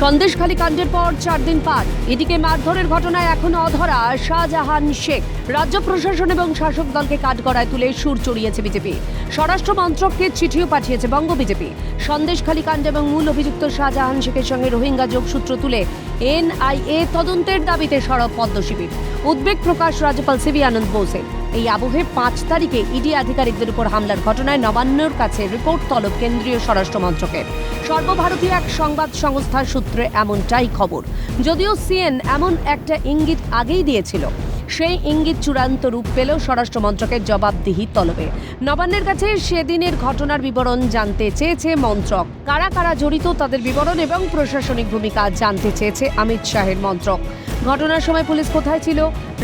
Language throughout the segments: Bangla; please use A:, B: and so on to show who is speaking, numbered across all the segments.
A: সন্দেশখালী কাণ্ডের পর চার দিন পার। এদিকে মারধরের ঘটনায় এখনও অধরা শাহজাহান শেখ। রাজ্য প্রশাসন এবং শাসক দলকে কাঠগড়ায় তুলে সুর চড়িয়েছে বিজেপি। স্বরাষ্ট্র মন্ত্রককে চিঠিও পাঠিয়েছে বঙ্গ বিজেপি। সন্দেশখালী কাণ্ড এবং মূল অভিযুক্ত শাহজাহান শেখের সঙ্গে রোহিঙ্গা যোগসূত্র তুলে এনআইএ তদন্তের দাবিতে সরব পদ্মশিবির। উদ্বেগ প্রকাশ রাজ্যপাল সিবি আনন্দ বোসের। এই আবহে পাঁচ তারিখে ইডি আধিকারিকদের উপর হামলার ঘটনায় নবান্নর কাছে রিপোর্ট তলব কেন্দ্রীয় স্বরাষ্ট্র মন্ত্রকের। সর্বভারতীয় এক সংবাদ সংস্থার সূত্রে এমনটাই খবর। যদিও সিএন এমন একটা ইঙ্গিত আগেই দিয়েছিল, সেই ইঙ্গিত চূড়ান্ত রূপ পেল স্বরাষ্ট্র মন্ত্রকের জবাবদিহি তলবে। নবান্নের কাছে সেদিনের ঘটনার বিবরণ জানতে চেয়েছে মন্ত্রক। কারা কারা জড়িত তাদের বিবরণ এবং প্রশাসনিক ভূমিকা জানতে চেয়েছে অমিত শাহের মন্ত্রক। ঘটনার সময় পুলিশ কোথায় ছিল?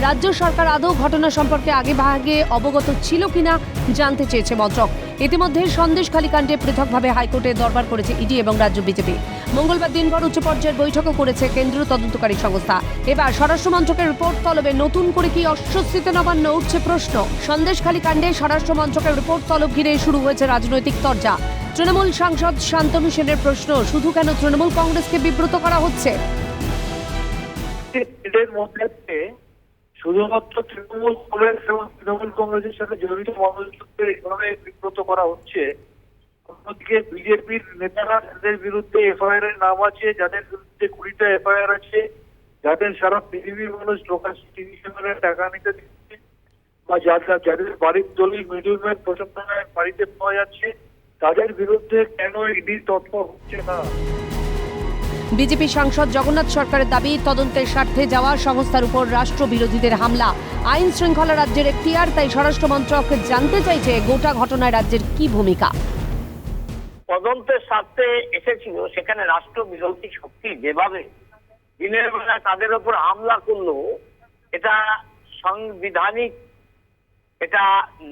A: রাজ্য সরকার আদৌ ঘটনা সম্পর্কে আগে ভাগে অবগত ছিল কিনা জানতে চেয়েছে মন্ত্রক। ইতিমধ্যে সন্দেশখালী কাণ্ডে পৃথকভাবে হাইকোর্টে দরবার করেছে ইডি এবং রাজ্য বিজেপি। মঙ্গলবার দিনভর উচ্চ পর্যায়ের বৈঠকও করেছে কেন্দ্রীয় তদন্তকারী সংস্থা। এবার স্বরাষ্ট্র মন্ত্রকের রিপোর্ট তলবে নতুন করে কি অস্বস্তিতে নবান্ন উঠছে প্রশ্ন। সন্দেশখালী কাণ্ডে স্বরাষ্ট্র মন্ত্রকের রিপোর্ট তলব ঘিরে শুরু হয়েছে রাজনৈতিক তরজা। তৃণমূল সাংসদ শান্তনু সেনের প্রশ্ন, শুধু কেন তৃণমূল কংগ্রেসকে বিব্রত করা হচ্ছে?
B: শুধুমাত্র তৃণমূল কংগ্রেস এবং তৃণমূল কংগ্রেসের সাথে জড়িত মানুষদের এভাবে বিব্রত করা হচ্ছে। অন্যদিকে বিজেপির নেতারা যাদের বিরুদ্ধে এফআইআর এর নাম আছে, যাদের বিরুদ্ধে কুড়িটা এফআইআর আছে, যাদের সারা পৃথিবীর মানুষ টিভি টাকা নিতে বা যাদের যাদের বাড়ির দলিল মিডিলম্যান প্রথম বাড়িতে পাওয়া যাচ্ছে তাদের বিরুদ্ধে কেন ইডি তৎপর হচ্ছে না?
A: বিজেপি সাংসদ জগন্নাথ সরকারের দাবি তদন্তের স্বার্থে যাওয়া সংস্থার উপর রাষ্ট্রবিরোধীদের হামলা। আইন শৃঙ্খলা রাজ্যের এখতিয়ার তাই স্বরাষ্ট্র মন্ত্রক জানতে চাইছে গোটা ঘটনায় রাজ্যের কি ভূমিকা।
C: তদন্তের স্বার্থে এসেছিল সেখানে রাষ্ট্র বিরোধী শক্তি যেভাবে দিনের বেলা তাদের উপর হামলা করল এটা সাংবিধানিক এটা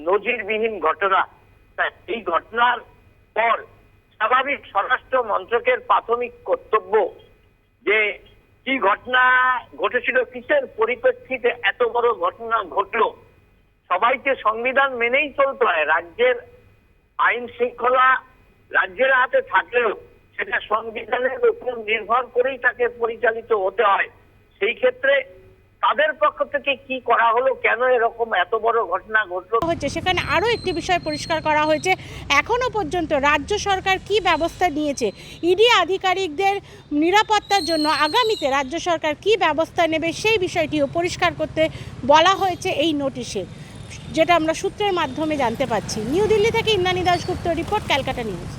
C: নজিরবিহীন ঘটনা। এই ঘটনার পর স্বাভাবিক স্বরাষ্ট্র মন্ত্রকের প্রাথমিক কর্তব্য যে কি ঘটনা ঘটেছিল, কিসের পরিপ্রেক্ষিতে এত বড় ঘটনা ঘটলো, সবাইকে সংবিধান মেনেই চলতে হয়। রাজ্যের আইন শৃঙ্খলা রাজ্যের হাতে থাকলেও সেটা সংবিধানের উপর নির্ভর করেই তাকে পরিচালিত হতে হয়। সেই ক্ষেত্রে তাদের পক্ষ থেকে কি করা হলো? কেন এরকম এত বড় ঘটনা ঘটলো?
D: হচ্ছে সেখানে আরও একটি বিষয় পরিষ্কার করা হয়েছে। এখনও পর্যন্ত রাজ্য সরকার কি ব্যবস্থা নিয়েছে? ইডি আধিকারিকদের নিরাপত্তার জন্য আগামীতে রাজ্য সরকার কি ব্যবস্থা নেবে সেই বিষয়টিও পরিষ্কার করতে বলা হয়েছে এই নোটিশে, যেটা আমরা সূত্রের মাধ্যমে জানতে পাচ্ছি নিউ দিল্লি থেকে ইন্দ্রাণী দাশগুপ্ত, রিপোর্ট ক্যালকাটা নিউজ।